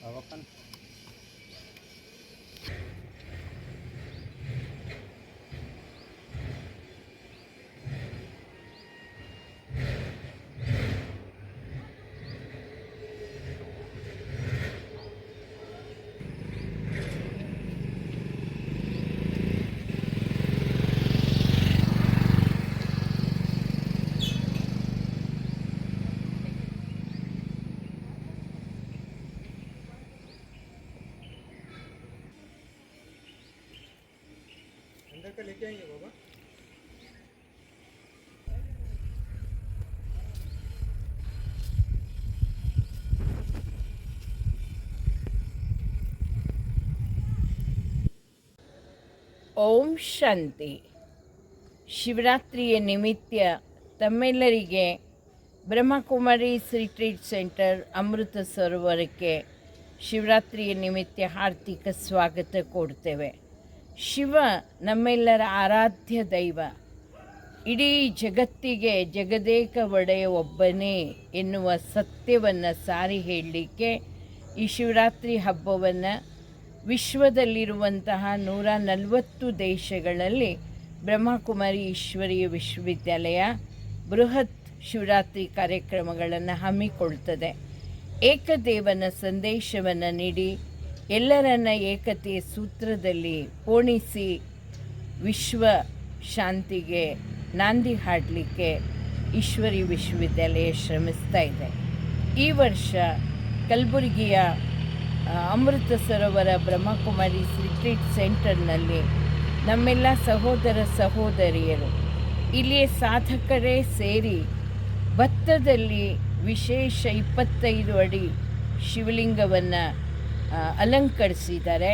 bawakan अंदर का लेके आएंगे बाबा ಓಂ ಶಾಂತಿ ಶಿವರಾತ್ರಿಯ ನಿಮಿತ್ತ ತಮ್ಮೆಲ್ಲರಿಗೆ ಬ್ರಹ್ಮಕುಮಾರಿ ರಿಟ್ರೀಟ್ ಸೆಂಟರ್ ಅಮೃತ ಸರೋವರಕ್ಕೆ ಶಿವರಾತ್ರಿಯ ನಿಮಿತ್ತ ಹಾರ್ದಿಕ ಸ್ವಾಗತ ಕೊಡ್ತೇವೆ ಶಿವ ನಮ್ಮೆಲ್ಲರ ಆರಾಧ್ಯ ದೈವ. ಇಡೀ ಜಗತ್ತಿಗೆ ಜಗದೇಕ ಒಡೆಯ ಒಬ್ಬನೇ ಎನ್ನುವ ಸತ್ಯವನ್ನು ಸಾರಿ ಹೇಳಲಿಕ್ಕೆ ಈ ಶಿವರಾತ್ರಿ ಹಬ್ಬವನ್ನು ವಿಶ್ವದಲ್ಲಿರುವಂತಹ ನೂರ ನಲವತ್ತು ದೇಶಗಳಲ್ಲಿ ಬ್ರಹ್ಮಕುಮಾರಿ ಈಶ್ವರೀಯ ವಿಶ್ವವಿದ್ಯಾಲಯ ಬೃಹತ್ ಶಿವರಾತ್ರಿ ಕಾರ್ಯಕ್ರಮಗಳನ್ನು ಹಮ್ಮಿಕೊಳ್ತದೆ. ಏಕದೇವನ ಸಂದೇಶವನ್ನು ನೀಡಿ ಎಲ್ಲರನ್ನ ಏಕತೆಯ ಸೂತ್ರದಲ್ಲಿ ಪೋಣಿಸಿ ವಿಶ್ವ ಶಾಂತಿಗೆ ನಾಂದಿ ಹಾಡಲಿಕ್ಕೆ ಈಶ್ವರಿ ವಿಶ್ವವಿದ್ಯಾಲಯ ಶ್ರಮಿಸ್ತಾ ಇದೆ. ಈ ವರ್ಷ ಕಲಬುರಗಿಯ ಅಮೃತ ಸರೋವರ ಬ್ರಹ್ಮಕುಮಾರಿ ರಿಟ್ರೀಟ್ ಸೆಂಟರ್ನಲ್ಲಿ ನಮ್ಮೆಲ್ಲ ಸಹೋದರ ಸಹೋದರಿಯರು, ಇಲ್ಲಿಯ ಸಾಧಕರೇ ಸೇರಿ ಭತ್ತದಲ್ಲಿ ವಿಶೇಷ ಇಪ್ಪತ್ತೈದು ಅಡಿ ಶಿವಲಿಂಗವನ್ನು ಅಲಂಕರಿಸಿದ್ದಾರೆ.